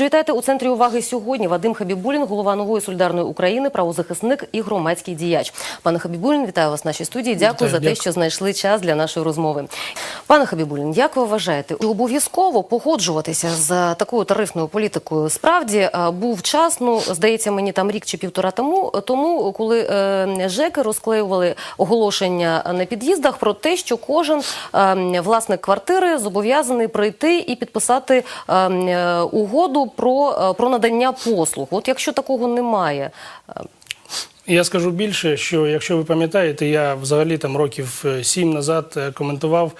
Вітайте у центрі уваги сьогодні. Вадим Хабібулін, голова нової солідарної України, правозахисник і громадський діяч. Пане Хабібулін, вітаю вас в нашій студії. Дякую Вітаю, за те, що знайшли час для нашої розмови. Пане Хабібулін, як ви вважаєте, обов'язково погоджуватися з такою тарифною політикою? Справді був час, ну здається, мені там рік чи півтора тому, тому коли е, ЖЕКи розклеювали оголошення на під'їздах про те, що кожен е, власник квартири зобов'язаний прийти і підписати е, е, про, е, про надання послуг. От якщо такого немає, е, Я скажу більше, що якщо ви пам'ятаєте, я взагалі там років е, сім назад коментував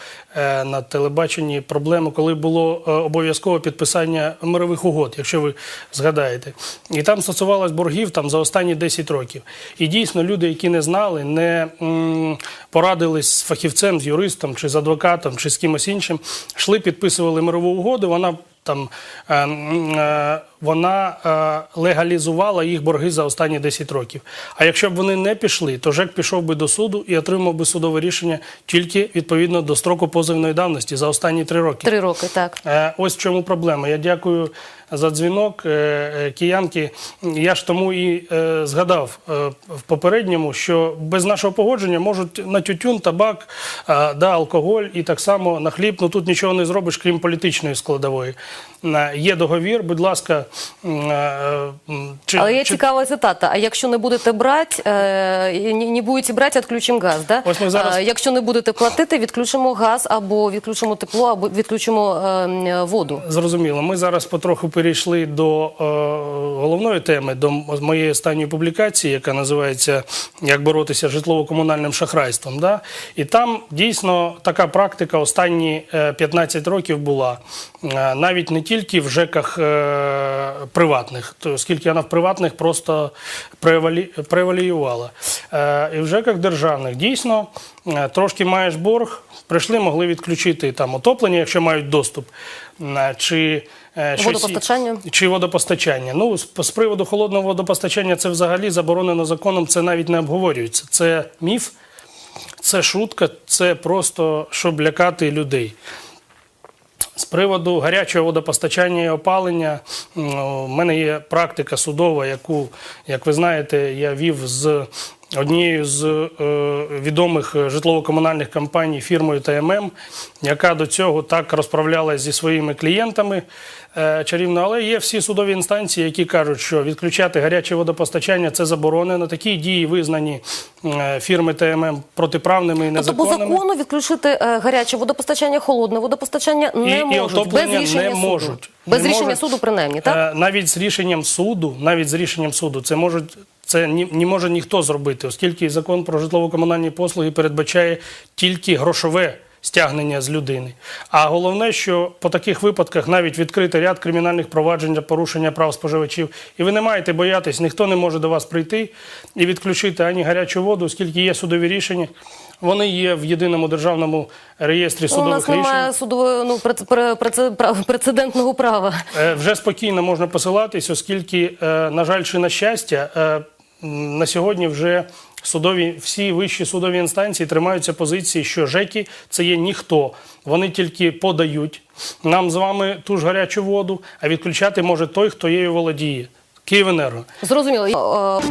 на телебаченні проблему, коли було обов'язкове підписання мирових угод, якщо ви згадаєте. І там стосувалось боргів там за останні 10 років. І дійсно люди, які не знали, не порадились з фахівцем, з юристом чи з адвокатом, чи з кимось іншим, йшли, підписували мирову угоду. Вона там е, м, е, вона е, легалізувала їх борги за останні 10 років. А якщо б вони не пішли, то ЖЕК пішов би до суду і отримав би судове рішення тільки відповідно до строку позовної давності за останні 3 роки. три роки так. Е, Ось в чому проблема. Я дякую за дзвінок е, е, киянки. Я ж тому і е, згадав е, в попередньому, що без нашого погодження можуть на тютюн, табак, е, да, алкоголь і так само на хліб. Ну тут нічого не зробиш, крім політичної складової. Е, Є договір, будь ласка, чи, Але є чи- цікава цитата. А якщо не будете брати, е, не, не будете брати, відключимо газ. Да? Ось ми зараз- А, якщо не будете платити, відключимо газ або відключимо тепло, або відключимо е, воду. Зрозуміло. Ми зараз потроху перейшли до е, головної теми, до моєї останньої публікації, яка називається Як боротися з житлово-комунальним шахрайством. Да? І там дійсно така практика останні е, 15 років була. Е, навіть не тільки в ЖЕКах е, приватних, то, оскільки вона в приватних просто превалі, преваліювала. Е, і в ЖЕКах державних дійсно е, трошки маєш борг, прийшли, могли відключити там отоплення, якщо мають доступ. Е, Чи е, Водопостачання? чи водопостачання. Ну, з приводу холодного водопостачання це взагалі заборонено законом, це навіть не обговорюється. Це міф, це шутка, це просто щоб лякати людей. З приводу гарячого водопостачання і опалення, у мене є практика судова, яку, як ви знаєте, я вів з однією з е, відомих житлово-комунальних компаній фірмою ТММ, яка до цього так розправлялась зі своїми клієнтами е, чарівно. Але є всі судові інстанції, які кажуть, що відключати гаряче водопостачання це заборонено. Такі дії визнані е, фірми ТММ протиправними і Тобто по закону відключити е, гаряче водопостачання, холодне водопостачання не і можуть. І без рішення не суду. можуть. Без Не рішення можуть. суду, принаймні, так? Е, Навіть з рішенням суду, навіть з рішенням суду, це можуть. Це ні- не може ніхто зробити, оскільки закон про житлово-комунальні послуги передбачає тільки грошове стягнення з людини. А головне, що по таких випадках навіть відкрити ряд кримінальних проваджень для порушення прав споживачів, і ви не маєте боятись, ніхто не може до вас прийти і відключити ані гарячу воду, оскільки є судові рішення. Вони є в єдиному державному реєстрі Ну, у судових нас рішень. немає судового ну, прец- пре- преце- прав- прецедентного права. Е, Вже спокійно можна посилатись, оскільки, е, на жаль, чи на щастя, е, на сьогодні вже судові всі вищі судові інстанції тримаються позиції, що ЖЕКи це є ніхто. Вони тільки подають нам з вами ту ж гарячу воду, а відключати може той, хто її володіє. Київенерго. Зрозуміло.